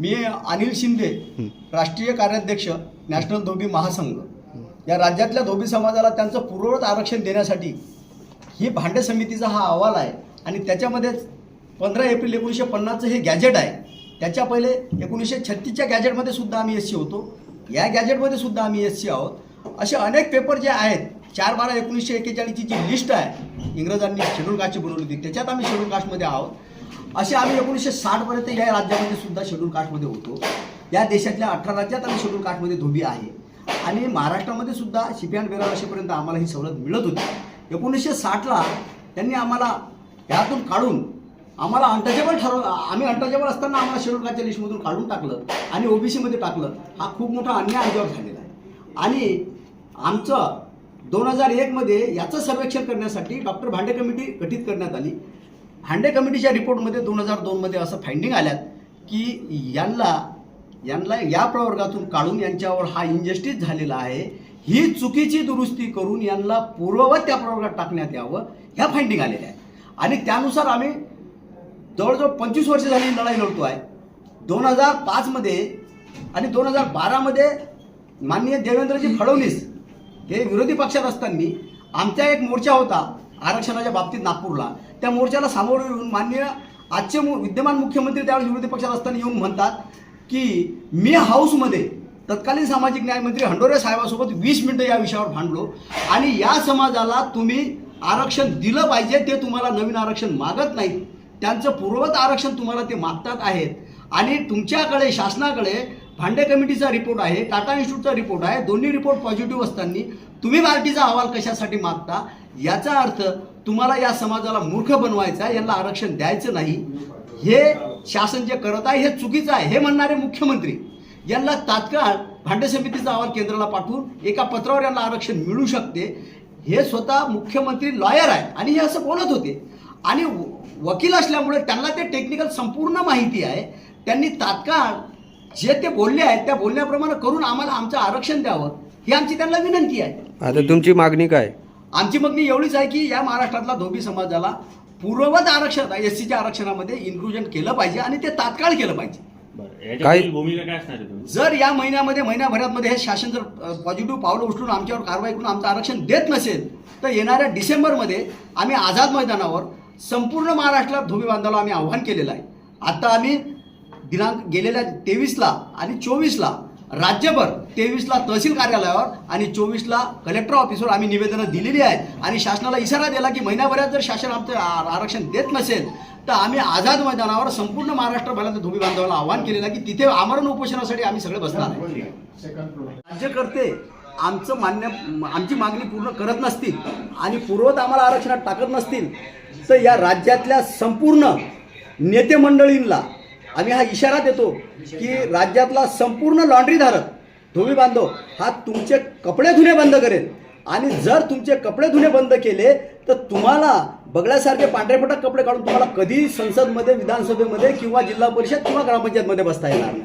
मी अनिल शिंदे राष्ट्रीय कार्याध्यक्ष नॅशनल धोबी महासंघ. या राज्यातल्या धोबी समाजाला त्यांचं पूर्ववत आरक्षण देण्यासाठी ही भांडे समितीचा हा अहवाल आहे आणि त्याच्यामध्ये पंधरा एप्रिल एकोणीसशे पन्नासचं हे गॅजेट आहे. त्याच्या पहिले एकोणीसशे छत्तीसच्या गॅजेटमध्ये सुद्धा आम्ही एस सी होतो. या गॅजेटमध्ये सुद्धा आम्ही एस सी आहोत. असे अनेक पेपर जे आहेत चार बारा एकोणीसशे एक्केचाळीसची जी लिस्ट आहे इंग्रजांनी शेड्यूल कास्टची बनवली होती त्याच्यात आम्ही शेड्यूल कास्टमध्ये आहोत. असे आम्ही एकोणीसशे साठपर्यंत या राज्यामध्ये सुद्धा शेड्यूल कास्टमध्ये होतो. या देशातल्या अठरा राज्यात आम्ही शेड्यूल कास्टमध्ये धोबी आहे. आणि महाराष्ट्रामध्ये सुद्धा शिपियान बेरार असेपर्यंत आम्हाला ही सवलत मिळत होती. एकोणीसशे साठला त्यांनी आम्हाला यातून काढून आम्हाला अनटचेबल ठरव आम्ही अनटचेबल असताना आम्हाला शेड्यूल कास्टच्या लिस्टमधून काढून टाकलं आणि ओबीसीमध्ये टाकलं. हा खूप मोठा अन्याय आमच्यावर झालेला आहे. आणि आमचं दोन हजार एकमध्ये याचं सर्वेक्षण करण्यासाठी डॉक्टर भांडे कमिटी गठीत करण्यात आली. हांडे कमिटीच्या रिपोर्टमध्ये दोन हजार दोनमध्ये असं फाइंडिंग आल्यात की यांना यांना या प्रवर्गातून काढून यांच्यावर हा इंजस्टिस झालेला आहे. ही चुकीची दुरुस्ती करून यांना पूर्ववत त्या प्रवर्गात टाकण्यात यावं ह्या फाइंडिंग आलेल्या आहे आणि त्यानुसार आम्ही जवळजवळ पंचवीस वर्ष झाली लढाई लढतो आहे. दोन हजार पाचमध्ये आणि दोन हजार बारामध्ये माननीय देवेंद्रजी फडणवीस हे विरोधी पक्षात असताना आमचा एक मोर्चा होता. आरक्षणाच्या बाबतीत नागपूरला. त्या मोर्चाला सामोरं येऊन माननीय आजचे मु- विद्यमान मुख्यमंत्री त्यावेळी विरोधी पक्षात असताना येऊन म्हणतात की मी हाऊसमध्ये तत्कालीन सामाजिक न्यायमंत्री हंडोरे साहेबासोबत वीस मिनटं या विषयावर भांडलो आणि या समाजाला तुम्ही आरक्षण दिलं पाहिजे ते तुम्हाला नवीन आरक्षण मागत नाहीत. त्यांचं पूर्ववत आरक्षण तुम्हाला ते मागतात आहेत आणि तुमच्याकडे शासनाकडे भांडे कमिटीचा रिपोर्ट आहे टाटा इन्स्टिट्यूटचा रिपोर्ट आहे दोन्ही रिपोर्ट पॉझिटिव्ह असताना तुम्ही बार्टीचा अहवाल कशासाठी मागता याचा अर्थ तुम्हाला या समाजाला मूर्ख बनवायचा आहे यांना आरक्षण द्यायचं नाही. हे शासन जे करत आहे हे चुकीचं आहे हे म्हणणारे मुख्यमंत्री. यांना तात्काळ भांडे समितीचा अहवाल केंद्राला पाठवून एका पत्रावर यांना आरक्षण मिळू शकते. हे स्वतः मुख्यमंत्री लॉयर आहे आणि हे असं बोलत होते. आणि वकील असल्यामुळे त्यांना ते टेक्निकल संपूर्ण माहिती आहे. त्यांनी तात्काळ जे ते बोलले आहेत त्या बोलण्याप्रमाणे करून आम्हाला आमचं आरक्षण द्यावं ही आमची त्यांना विनंती आहे. आता तुमची मागणी काय? आमची मागणी एवढीच आहे की या महाराष्ट्रातला धोबी समाजाला पूर्ववत आरक्षण एस सीच्या आरक्षणामध्ये इन्क्लुजन केलं पाहिजे आणि ते तात्काळ केलं पाहिजे. पुढील भूमिका काय असणार आहे तुमची? जर या महिन्यामध्ये महिन्याभरामध्ये हे शासन जर पॉझिटिव्ह पावलं उचलून आमच्यावर कारवाई करून आमचं आरक्षण देत नसेल तर येणाऱ्या डिसेंबरमध्ये आम्ही आझाद मैदानावर संपूर्ण महाराष्ट्रात धोबी बांधायला आम्ही आव्हान केलेलं आहे. आता आम्ही दिनांक गेलेल्या तेवीसला आणि चोवीसला राज्यभर तेवीसला तहसील कार्यालयावर आणि चोवीसला कलेक्टर ऑफिसवर आम्ही निवेदनं दिलेली आहेत. आणि शासनाला इशारा दिला की महिन्याभरात जर शासन आमचं आरक्षण देत नसेल तर आम्ही आझाद मैदानावर संपूर्ण महाराष्ट्रभरात धोबी बांधवाला आव्हान केलेलं आहे की तिथे आमरण उपोषणासाठी आम्ही सगळे बसणार आहे. राज्यकर्ते आमचं मान्य आमची मागणी पूर्ण करत नसतील आणि पूर्वत आम्हाला आरक्षणात टाकत नसतील तर या राज्यातल्या संपूर्ण नेते मंडळींना आम्ही हा इशारा देतो की राज्यातला संपूर्ण लॉन्ड्रीधारक धोबी बांधव हा तुमचे कपडे धुणे बंद करेल. आणि जर तुमचे कपडे धुणे बंद केले तर तुम्हाला बगड्यासारखे पांढरेपटक कपडे काढून तुम्हाला कधी संसदमध्ये विधानसभेमध्ये किंवा जिल्हा परिषद किंवा ग्रामपंचायतमध्ये बसता येणार नाही.